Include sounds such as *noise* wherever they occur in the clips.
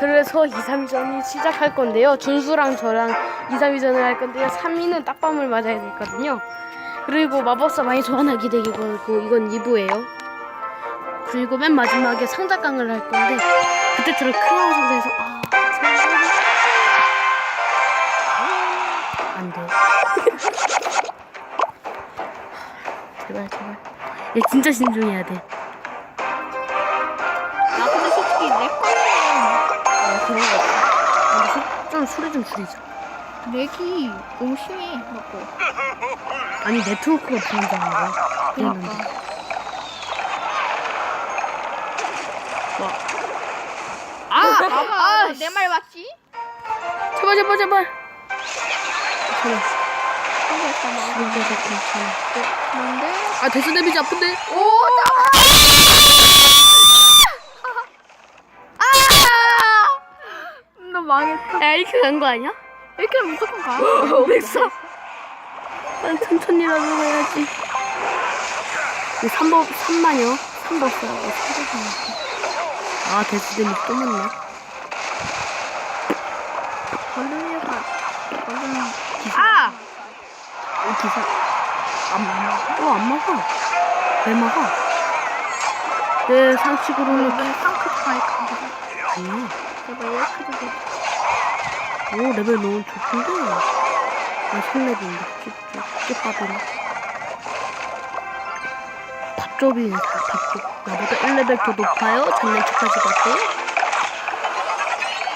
그래서 2, 3위전이 시작할 건데요. 준수랑 저랑 2, 3위전을 할 건데요. 3위는 딱밤을 맞아야 되거든요. 그리고 마법사 많이 소환하기 되기고 이건 2부예요. 그리고 맨 마지막에 상자깡을 할 건데 그때처럼 크라운 상자에서 아 안 돼. *laughs* 제발 제발. 얘 진짜 신중해야 돼. 아 없어. 근데 수- 좀 소리 좀 줄이자. 렉이 너무 심해 맞고 아니 네트워크가 불안정한 거야. 그러니까 와. 아, 아, 봐봐 내말 맞지? 제발 제발 제발. 그거 잠깐만 진짜 괜찮아. 뭔데? 아 데스 데미지 아픈데? 오 아! 나 망했다 야 이렇게 간 거 아니야? 이렇게 무조건 가 *gasps* 백사. 난 천천히라도 해야지. 3번 3만이요? 3번 써야고 3번 아 데미지 또 맞네. 걸르리가 걸르는 아! 이 기사 안 막아. 어 안 막아. 왜 막아? 내 상식으로는 이번에 상크 파이크 아니야. 제발 예쁘게 돼. 오 레벨 너무 좋은데 아 설레긴다 쭉쭉쭉밥이네 밥접이네 밥접 나보다 1레벨 더 높아요 장난치까지 같아요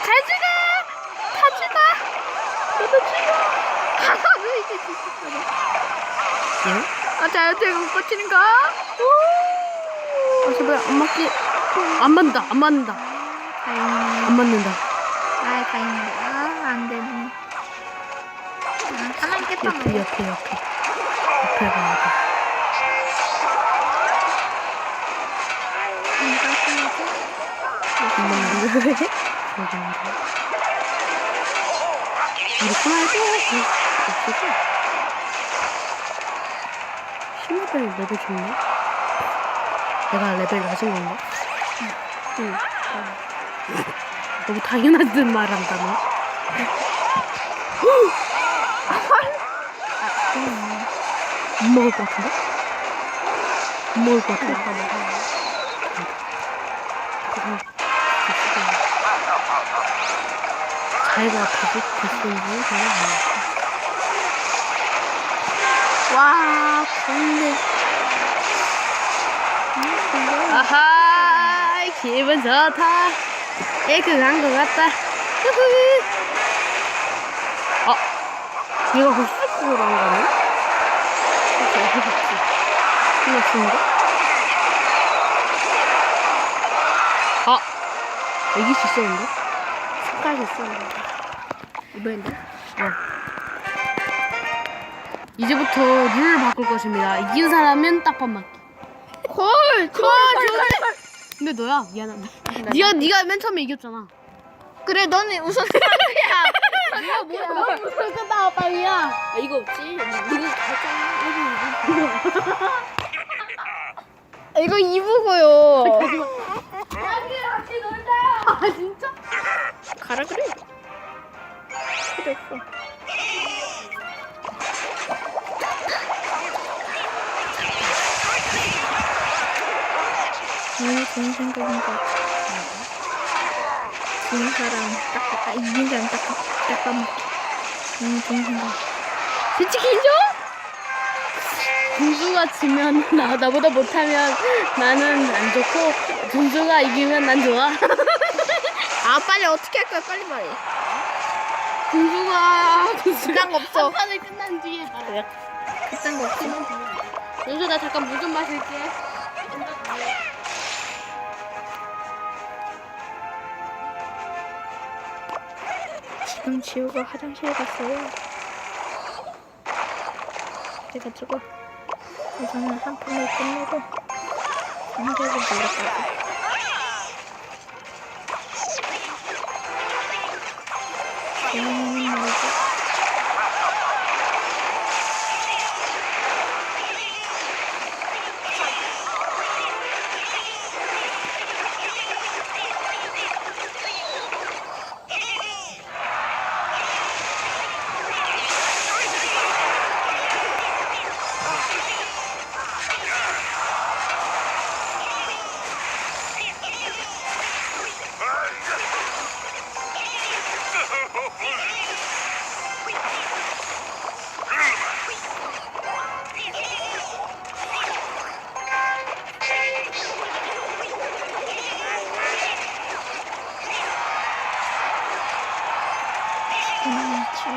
가지가! 가지가! 너도 죽어! 가서 *laughs* 왜 이렇게 죽었어? 예? 아, 자유투에 못 꽂히는가? 아 제발 안 맞게 안 맞는다 안 맞는다. 안 맞는다 아, 다행이네. 아, 안 되네. 아, 하나 있겠다, 옆에 뭐. 옆에 옆에. 옆에 가야 돼. 왜 이렇게 없어져? 10레벨 레벨 좋네. 내가 레벨 낮은 건가? 응. 너무 당연한 듯 말한다네 음. 못 먹을 것 같은데? 못 먹을 것 같은데? 자기가 아프지? 됐는지 그냥 와, 좋은데. 아하 기분 좋다 에그 간것 같다 얘가 그 수수로 간 거네? 그래서 어디 갔지? 끝났는데? 아 애기 수 있었는데? 색깔이 있었는데 이번인데? 어 이제부터 룰을 바꿀 것입니다 이긴 사람은 딱밥 맞기 콜! 콜! 근데 너야 미안한데 네가 네가 맨 처음에 이겼잖아 그래, 너는 우선 *laughs* 사람이야. 네가 뭐야 아 이거 없지 누구 갈까 이거 2부고요. 같이 놀자 아 진짜 가라 그래. 필요 없어. 음, 좋은 생각인 것 같아. 지는 사람 딱, 아, 이긴 사람 딱, 딱 까먹기. 음, 좋은 생각. 솔직히 인정? 준수가 지면 *laughs* 나 나보다 못하면 나는 안 좋고 준수가 이기면 난 좋아 *laughs* 아, 빨리 어떻게 할 거야? 빨리 말해. 준수가 그딴 거 없어. 한 판을 끝난 뒤에 말해 그딴 거 없어. 준수 나 잠깐 물 좀 마실게 지금 지우가 화장실 갔어요. 그래가지고 우선은 한 판을 끝내고 공격을 눌렀다고. 재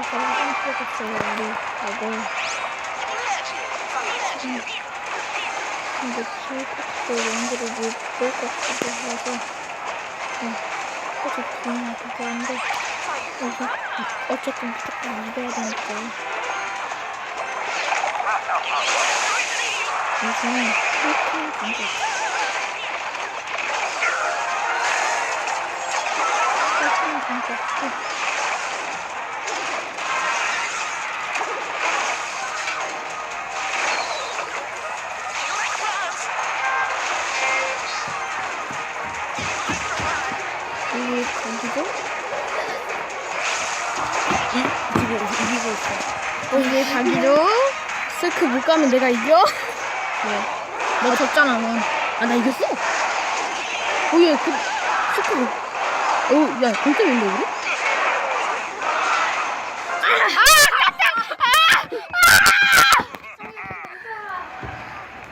가장 뻔했어요 우리. 지금 근데 킬컷도 연구를 못볼 것 같기도 해서 어, 계속 조용하고 그런데 여기서 어쨌든 무조건 이겨야 되니까 먼저 킬컷 먼저 해. 슬크 못 가면 내가 이겨? 너 졌잖아 넌. 아 나 이겼어. 오예 그 슬크. 어야 동점인데 우리?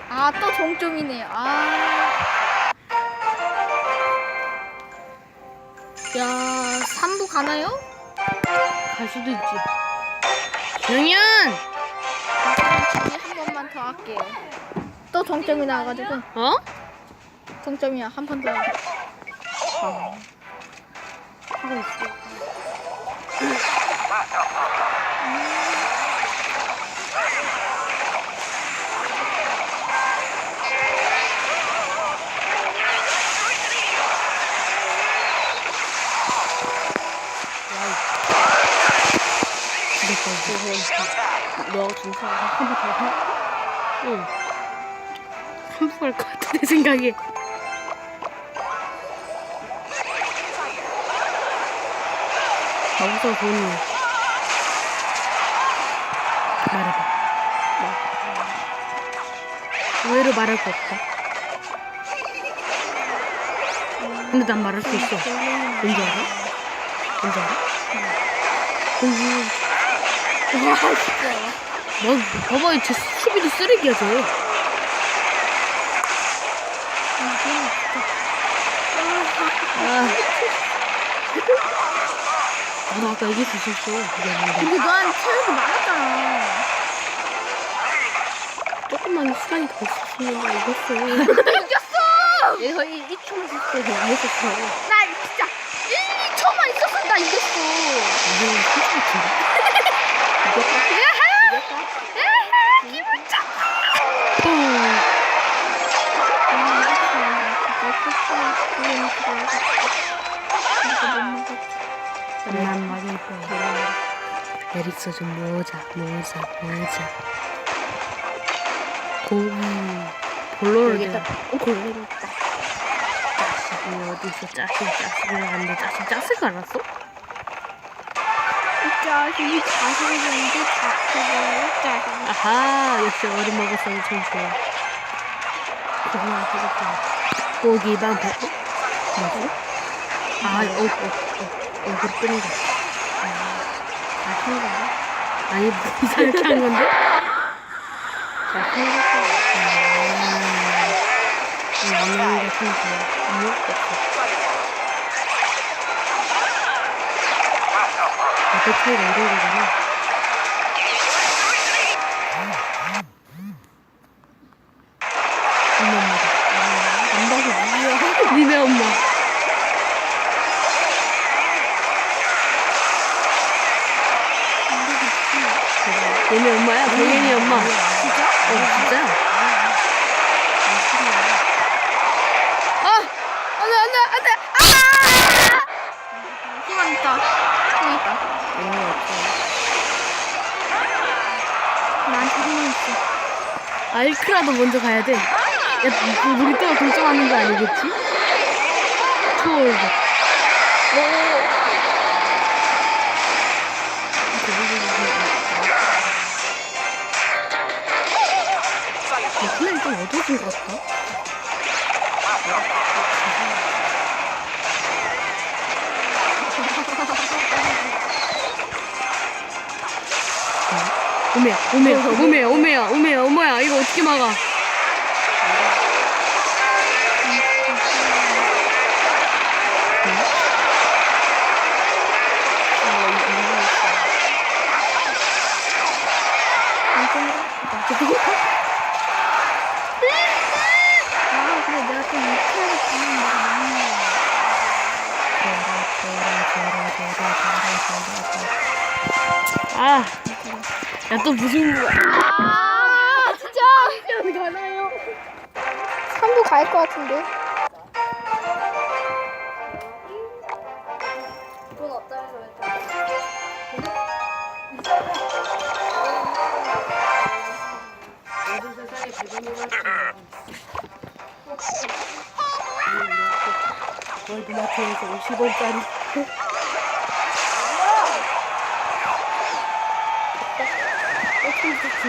아 또 동점이네. 아. 야 3부 가나요? 갈 수도 있지. 정현. 한 번만 더 할게요. 또 동점이 나와가지고 어? 동점이야 한 판 더. 하고. 하고 있어. 너 진짜 한번 더 해? 응. 한번 할것 같아 내 생각에. 나부터 본인 말해봐. 뭐? 의외로 말할 거 없다. 근데 난 말할 수 있어. 왠지 알아? 왠지 알아? 왠지. 와 진짜. 뭐, 봐봐, 쟤 수비도 쓰레기야, 쟤. 아. 나도 아까 얘기할 수 있었어. 미안한데. 근데 넌 체력이 많았잖아. 조금만 시간이 더 있었으면 나 이겼어. *laughs* 이겼어! 내가 1초만 있었어. 내가 이겼어. 나 진짜 1, 2초만 있었으면 나 이겼어. 이거 진짜 난. 에릭서 좀 모자, 모자, 모자. 고기, 볼로를 어, 볼로를 자식이 어디서 자식, 자식을 하는데 자식, 자식 알았어? 자식이 자식을 보는데 자식을 자식. 아하, 역시 먹었어도 참 좋아. 고기만 뜨겁다. 고기 방패, 어? 뭐지? 아, 어, 어, 어, 얼굴 뜨는 거. 아, 아, 큰 거야? 아니, 뭐 이상하게 한 건데? 자, 큰 거. 아, 이 양념이 같은 거. 아무 없어. 어떻게 차이가 이런 거구나. 엄마 엄마다. 엄마가 누구야? 니네 엄마. 얘네 엄마야? 동현이 엄마. 진짜? 어, 진짜? 아! 안 돼, 안 돼, 안 돼! 아! 희망 있다. 엄마 없어. 나한테 희망 있어. 알크라도 먼저 가야 돼. 야, 우리 또 결정하는 거 아니겠지? 초월도. 플레이 좀 어두워진 것 같다. 오메야, 오메야, *laughs* 오메야, 오메야, 오메야, 오메야, 이거 어떻게 막아? *laughs* 아. 야 또 무슨 아 진짜. 어디 가나요? 3부 갈 것 같은데. 모든 세상에 대전이만 월드마트에서 50원짜리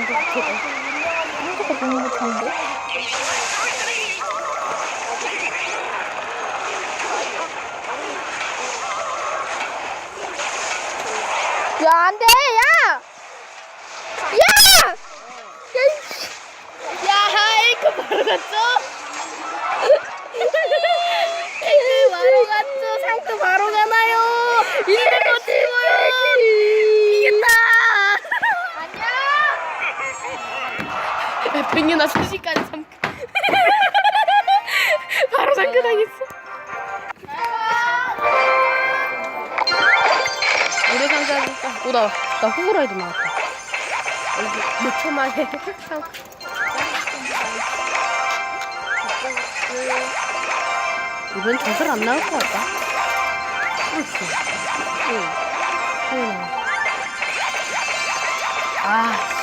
한국어 너무 못하는데 야 안 돼 야! 야! 야! 이- 야, 에이크 바로 갔죠? 에이크 바로 갔죠? 상트 바로 가나요? 이대로 찍어요! 이겼다! 백년아 순식간에 삼 *laughs* 바로 상크당했어. 노래 상자니까. 오, 나, 나 호구라이드 나왔다. 몇 초 만에. 이번 전설 안 나올 것 같다. 그렇지. 응. 응. 아.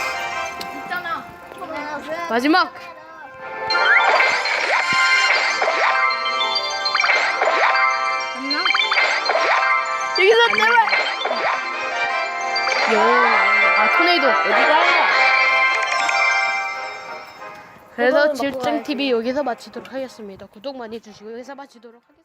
마지막. 맞나? 여기서 제발. 요. 아 토네이도 어디가? 그래서 질증 TV 여기서 마치도록 하겠습니다. 구독 많이 해주시고 여기서 마치도록 하겠습니다.